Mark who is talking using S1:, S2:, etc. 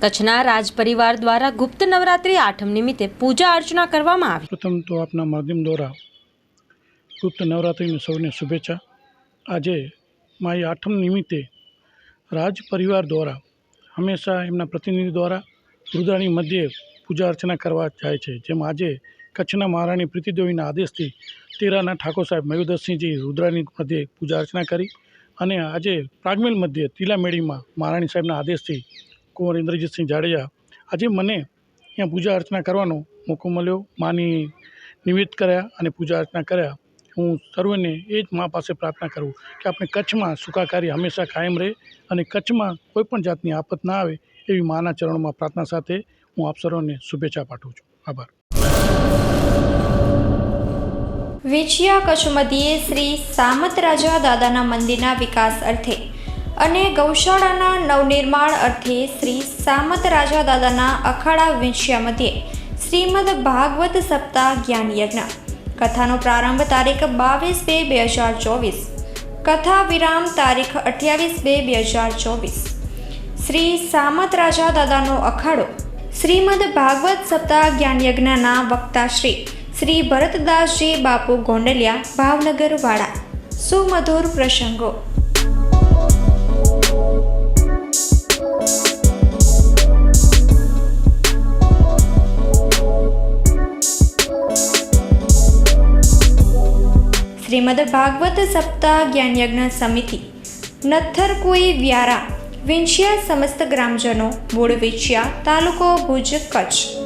S1: કચ્છના રાજ પરિવાર દ્વારા ગુપ્ત નવરાત્રી આઠમ નિમિત્તે પૂજા અર્ચના કરવામાં આવી.
S2: પ્રથમ તો આપના માધ્યમ દ્વારા ગુપ્ત નવરાત્રિની સૌને શુભેચ્છા. આજે મારી આઠમ નિમિત્તે રાજ પરિવાર દ્વારા હંમેશા એમના પ્રતિનિધિ દ્વારા રુદ્રાણી મધ્યે પૂજા અર્ચના કરવા જાય છે. જેમ આજે કચ્છના મહારાણી પ્રીતિદેવીના આદેશથી તેરાના ઠાકોર સાહેબ મયુદરસિંહજી રુદ્રાણી મધ્યે પૂજા અર્ચના કરી અને આજે પ્રાગમેલ મધ્યે તિલામેડીમાં મહારાણી સાહેબના આદેશથી કુંવર ઇન્દ્રજીતસિંહ જાડેજા આજે મને અહીંયા પૂજા અર્ચના કરવાનો મોકો મળ્યો. માની નિવેદ કર્યા અને પૂજા અર્ચના કર્યા. હું સર્વને એ જ મા પાસે પ્રાર્થના કરું કે આપણે કચ્છમાં સુખાકારી હંમેશા કાયમ રહે અને કચ્છમાં કોઈપણ જાતની આફત ના આવે એવી માના ચરણોમાં પ્રાર્થના સાથે હું આપ સર્વને શુભેચ્છા પાઠવું છું. આભાર.
S3: વેચિયા કચ્છ મધ્યે શ્રી સામત રાજા દાદાના મંદિરના વિકાસ અર્થે અને ગૌશાળાના નવનિર્માણ અર્થે શ્રી સામત રાજા દાદાના અખાડા વિંશ્ય મધ્યે શ્રીમદ ભાગવત સપ્તાહ જ્ઞાન યજ્ઞ. કથાનો પ્રારંભ તારીખ બાવીસ બે બે હજાર ચોવીસ. કથા વિરામ તારીખ અઠ્યાવીસ બે બે હજાર ચોવીસ. શ્રી સામત રાજા દાદાનો અખાડો શ્રીમદ ભાગવત સપ્તાહ જ્ઞાન યજ્ઞના વક્તા શ્રી શ્રી ભરતદાસજી બાપુ ગોંડલિયા, ભાવનગર વાળા. સુમધુર પ્રસંગો. શ્રીમદ ભાગવત સપ્તાહ જ્ઞાનયજ્ઞ સમિતિ. નથર કોઈ વ્યારા. વિંછિયા સમસ્ત ગ્રામજનો, મૂળ વિંછિયા, તાલુકો ભુજ, કચ્છ.